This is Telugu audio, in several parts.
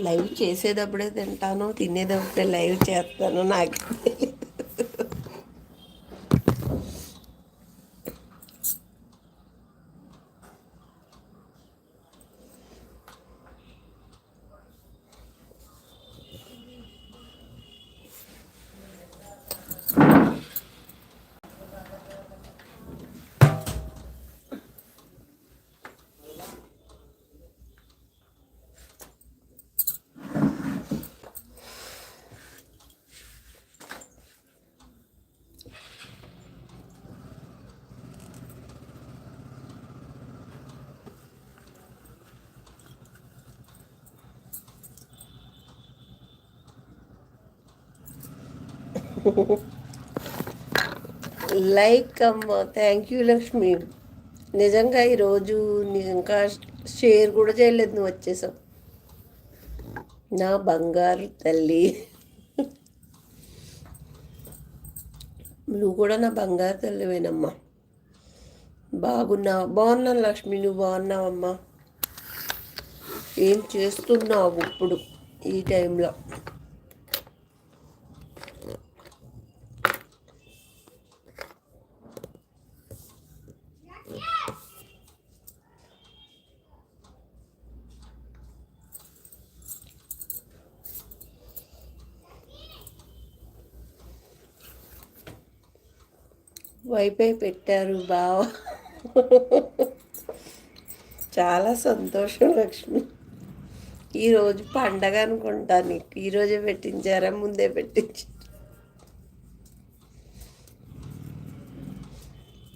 లైవ్ చేసేటప్పుడే తింటాను తినేటప్పుడే లైవ్ చేస్తాను నాకు. లైక్ అమ్మ థ్యాంక్ యూ లక్ష్మి. నిజంగా ఈరోజు ఇంకా షేర్ కూడా చేయలేదు నువ్వు వచ్చేసావు. నా బంగారు తల్లి. నువ్వు కూడా నా బంగారు తల్లివేనమ్మా. బాగున్నావు. బాగున్నాను లక్ష్మి నువ్వు బాగున్నావమ్మా. ఏం చేస్తున్నావు ఇప్పుడు ఈ టైంలో వైపై పెట్టారు బావ. చాలా సంతోషం లక్ష్మి. ఈరోజు పండగ అనుకుంటా నీకు. ఈరోజే పెట్టించారా? ముందే పెట్టించారు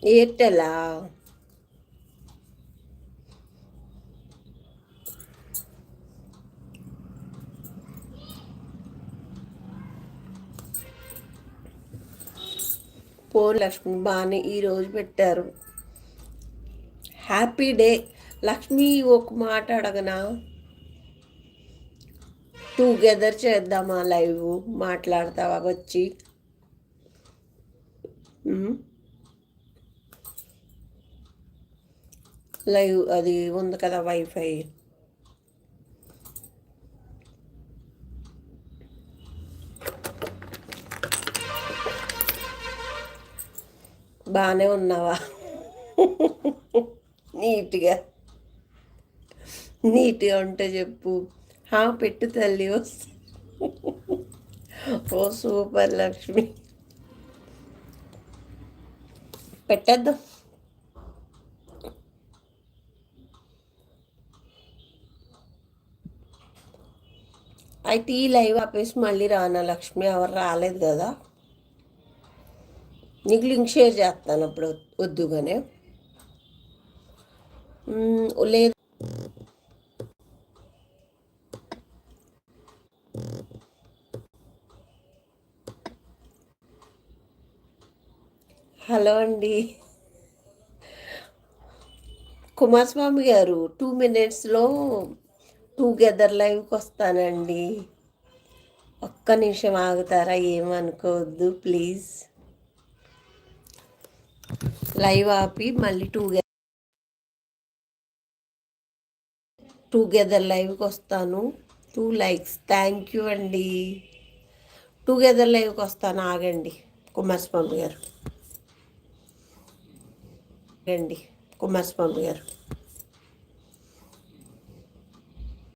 ఎయిర్టెలా పోన్ లక్ష్మి బాగానే ఈరోజు పెట్టారు. Happy day. లక్ష్మి ఒక మాట అడగనా? టుగెదర్ చేద్దామా లైవ్? మాట్లాడతావా వచ్చి లైవ్ అది ఉంది కదా వైఫై. బాగానే ఉన్నావా? నీట్గా. నీట్గా ఉంటే చెప్పు. హా పెట్టు తల్లి ఓ సూపర్ లక్ష్మి. పెట్టేద్దాం. అయితే ఈ లైవ్ ఆపేసి మళ్ళీ రానా లక్ష్మి? ఎవరు రాలేదు కదా. నీకు లింక్ షేర్ చేస్తాను అప్పుడు వద్దుగానే. లేదు. హలో అండి. కుమారస్వామి గారు టూ మినిట్స్లో టూగెదర్ లైవ్కి వస్తానండి. ఒక్క నిమిషం ఆగుతారా? ఏమనుకోవద్దు ప్లీజ్. లైవ్ ఆపి మళ్ళీ టూగెదర్ టూగెదర్ లైవ్కి వస్తాను. Two likes. థ్యాంక్ యూ అండి. టూగెదర్ లైవ్కి వస్తాను. ఆగండి. కుమారస్వామి గారు. ఆగండి. కుమారస్వామి గారు.